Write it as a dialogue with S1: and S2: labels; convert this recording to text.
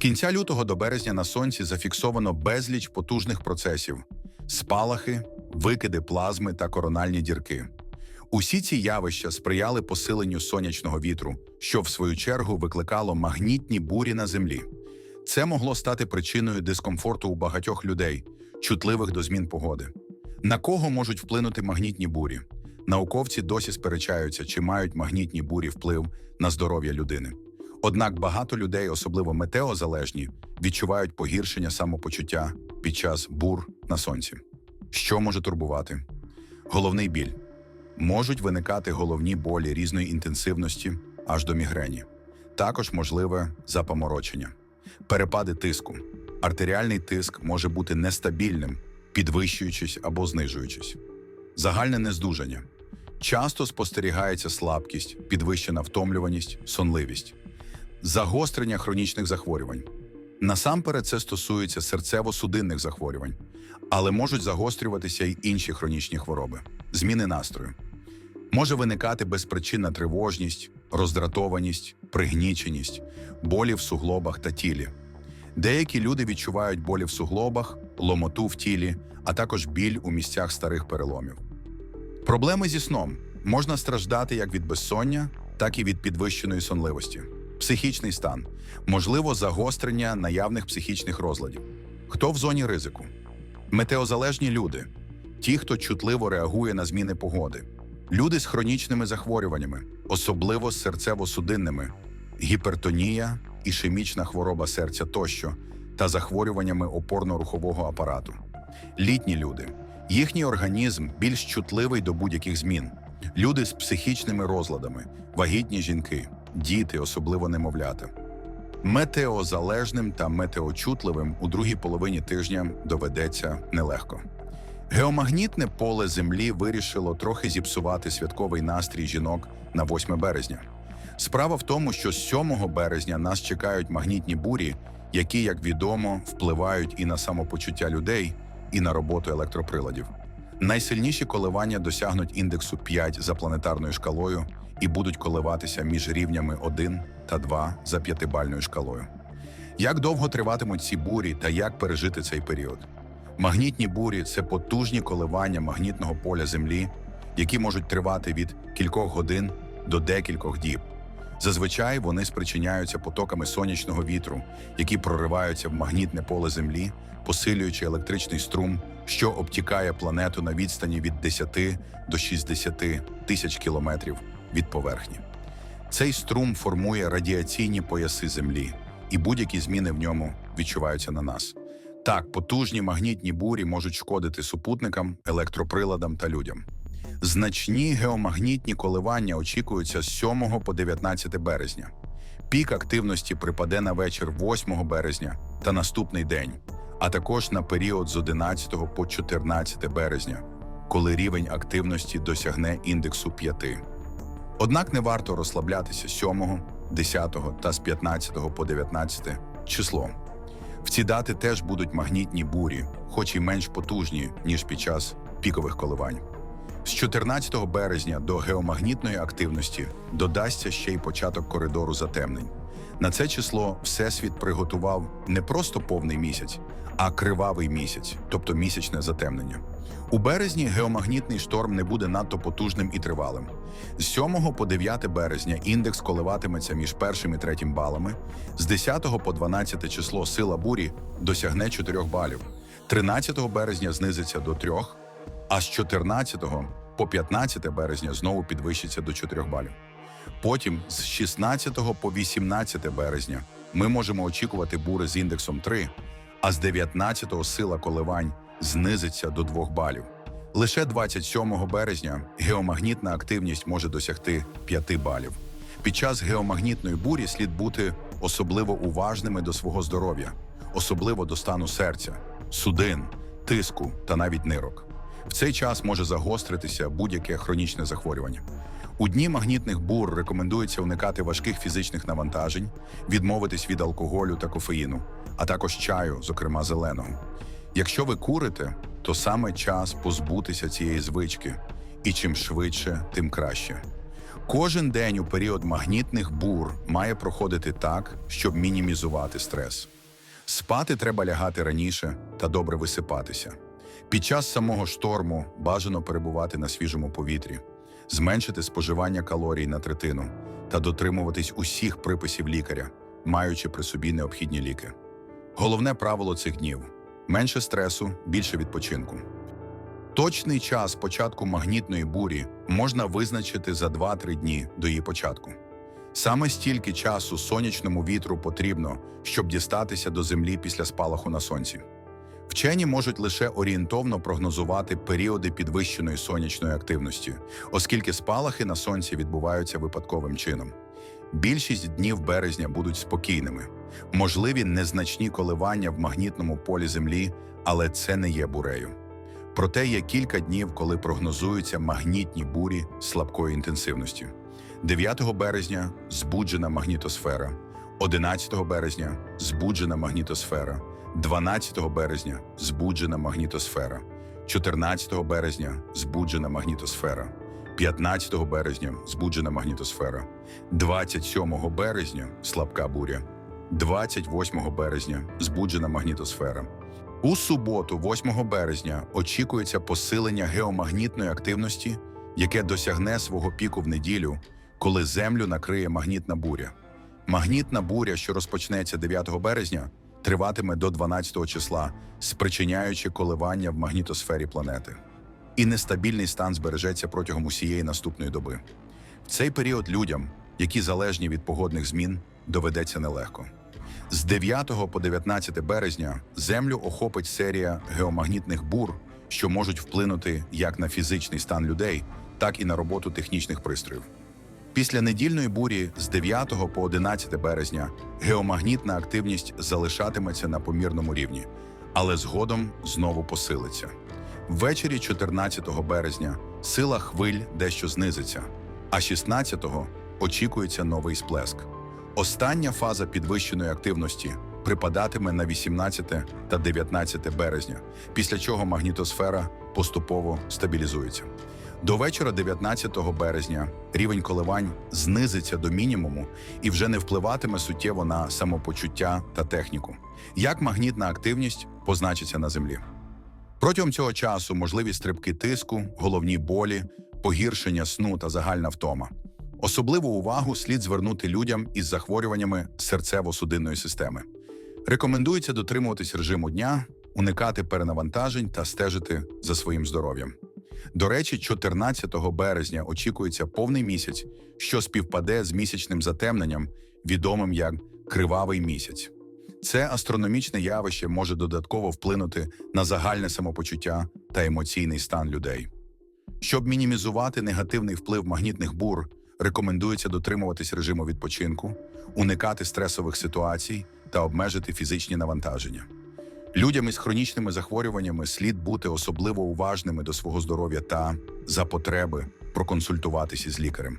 S1: кінця лютого до березня на сонці зафіксовано безліч потужних процесів: спалахи, викиди плазми та корональні дірки. Усі ці явища сприяли посиленню сонячного вітру, що в свою чергу викликало магнітні бурі на землі. Це могло стати причиною дискомфорту у багатьох людей, чутливих до змін погоди. На кого можуть вплинути магнітні бурі? Науковці досі сперечаються, чи мають магнітні бурі вплив на здоров'я людини. Однак багато людей, особливо метеозалежні, відчувають погіршення самопочуття під час бур на сонці. Що може турбувати? Головний біль. Можуть виникати головні болі різної інтенсивності аж до мігрені. Також можливе запаморочення. Перепади тиску. Артеріальний тиск може бути нестабільним, підвищуючись або знижуючись. Загальне нездужання. Часто спостерігається слабкість, підвищена втомлюваність, сонливість. Загострення хронічних захворювань. Насамперед це стосується серцево-судинних захворювань, але можуть загострюватися й інші хронічні хвороби. Зміни настрою. Може виникати безпричинна тривожність, роздратованість, пригніченість, болі в суглобах та тілі. Деякі люди відчувають болі в суглобах, ломоту в тілі, а також біль у місцях старих переломів. Проблеми зі сном можна страждати як від безсоння, так і від підвищеної сонливості. Психічний стан можливо загострення наявних психічних розладів. Хто в зоні ризику? Метеозалежні люди, ті, хто чутливо реагує на зміни погоди, люди з хронічними захворюваннями, особливо з серцево-судинними, гіпертонія, ішемічна хвороба серця тощо та захворюваннями опорно-рухового апарату. Літні люди. Їхній організм більш чутливий до будь-яких змін. Люди з психічними розладами, вагітні жінки, діти, особливо немовлята. Метеозалежним та метеочутливим у другій половині тижня доведеться нелегко. Геомагнітне поле Землі вирішило трохи зіпсувати святковий настрій жінок на 8 березня. Справа в тому, що з 7 березня нас чекають магнітні бурі, які, як відомо, впливають і на самопочуття людей, і на роботу електроприладів. Найсильніші коливання досягнуть індексу 5 за планетарною шкалою і будуть коливатися між рівнями 1 та 2 за п'ятибальною шкалою. Як довго триватимуть ці бурі та як пережити цей період? Магнітні бурі це потужні коливання магнітного поля Землі, які можуть тривати від кількох годин до декількох діб. Зазвичай вони спричиняються потоками сонячного вітру, які прориваються в магнітне поле Землі, посилюючи електричний струм, що обтікає планету на відстані від 10 до 60 тисяч кілометрів від поверхні. Цей струм формує радіаційні пояси Землі, і будь-які зміни в ньому відчуваються на нас. Так, потужні магнітні бурі можуть шкодити супутникам, електроприладам та людям. Значні геомагнітні коливання очікуються з 7 по 19 березня. Пік активності припаде на вечір 8 березня та наступний день, а також на період з 11 по 14 березня, коли рівень активності досягне індексу 5. Однак не варто розслаблятися 7, 10 та з 15 по 19 число. В ці дати теж будуть магнітні бурі, хоч і менш потужні, ніж під час пікових коливань. З 14 березня до геомагнітної активності додасться ще й початок коридору затемнень. На це число Всесвіт приготував не просто повний місяць, а кривавий місяць, тобто місячне затемнення. У березні геомагнітний шторм не буде надто потужним і тривалим. З 7 по 9 березня індекс коливатиметься між першим і третім балами. З 10 по 12 число сила бурі досягне 4 балів. 13 березня знизиться до 3, а з 14 по 15 березня знову підвищиться до 4 балів. Потім з 16 по 18 березня ми можемо очікувати бури з індексом 3, а з 19 сила коливань знизиться до 2 балів. Лише 27 березня геомагнітна активність може досягти 5 балів. Під час геомагнітної бурі слід бути особливо уважними до свого здоров'я, особливо до стану серця, судин, тиску та навіть нирок. В цей час може загостритися будь-яке хронічне захворювання. У дні магнітних бур рекомендується уникати важких фізичних навантажень, відмовитись від алкоголю та кофеїну, а також чаю, зокрема зеленого. Якщо ви курите, то саме час позбутися цієї звички, і чим швидше, тим краще. Кожен день у період магнітних бур має проходити так, щоб мінімізувати стрес. Спати треба лягати раніше та добре висипатися. Під час самого шторму бажано перебувати на свіжому повітрі, зменшити споживання калорій на третину та дотримуватись усіх приписів лікаря, маючи при собі необхідні ліки. Головне правило цих днів менше стресу, більше відпочинку. Точний час початку магнітної бурі можна визначити за 2-3 дні до її початку. Саме стільки часу сонячному вітру потрібно, щоб дістатися до землі після спалаху на сонці. Вчені можуть лише орієнтовно прогнозувати періоди підвищеної сонячної активності, оскільки спалахи на сонці відбуваються випадковим чином. Більшість днів березня будуть спокійними, можливі незначні коливання в магнітному полі Землі, але це не є бурею. Проте є кілька днів, коли прогнозуються магнітні бурі слабкої інтенсивності. 9 березня збуджена магнітосфера, 11 березня збуджена магнітосфера, 12 березня збуджена магнітосфера, 14 березня збуджена магнітосфера, 15 березня збуджена магнітосфера, 27 березня слабка буря, 28 березня збуджена магнітосфера. У суботу, 8 березня, очікується посилення геомагнітної активності, яке досягне свого піку в неділю, коли Землю накриє магнітна буря. Магнітна буря, що розпочнеться 9 березня, триватиме до 12 числа, спричиняючи коливання в магнітосфері планети. І нестабільний стан збережеться протягом усієї наступної доби. В цей період людям, які залежні від погодних змін, доведеться нелегко. З 9 по 19 березня Землю охопить серія геомагнітних бур, що можуть вплинути як на фізичний стан людей, так і на роботу технічних пристроїв. Після недільної бурі з 9 по 11 березня геомагнітна активність залишатиметься на помірному рівні, але згодом знову посилиться. Ввечері 14 березня сила хвиль дещо знизиться, а 16-го очікується новий сплеск. Остання фаза підвищеної активності припадатиме на 18 та 19 березня, після чого магнітосфера поступово стабілізується. До вечора 19 березня рівень коливань знизиться до мінімуму і вже не впливатиме суттєво на самопочуття та техніку. Як магнітна активність позначиться на землі? Протягом цього часу можливі стрибки тиску, головні болі, погіршення сну та загальна втома. Особливу увагу слід звернути людям із захворюваннями серцево-судинної системи. Рекомендується дотримуватись режиму дня, уникати перенавантажень та стежити за своїм здоров'ям. До речі, 14 березня очікується повний місяць, що співпаде з місячним затемненням, відомим як кривавий місяць. Це астрономічне явище може додатково вплинути на загальне самопочуття та емоційний стан людей. Щоб мінімізувати негативний вплив магнітних бур, рекомендується дотримуватись режиму відпочинку, уникати стресових ситуацій та обмежити фізичні навантаження. Людям із хронічними захворюваннями слід бути особливо уважними до свого здоров'я та, за потреби, проконсультуватися з лікарем.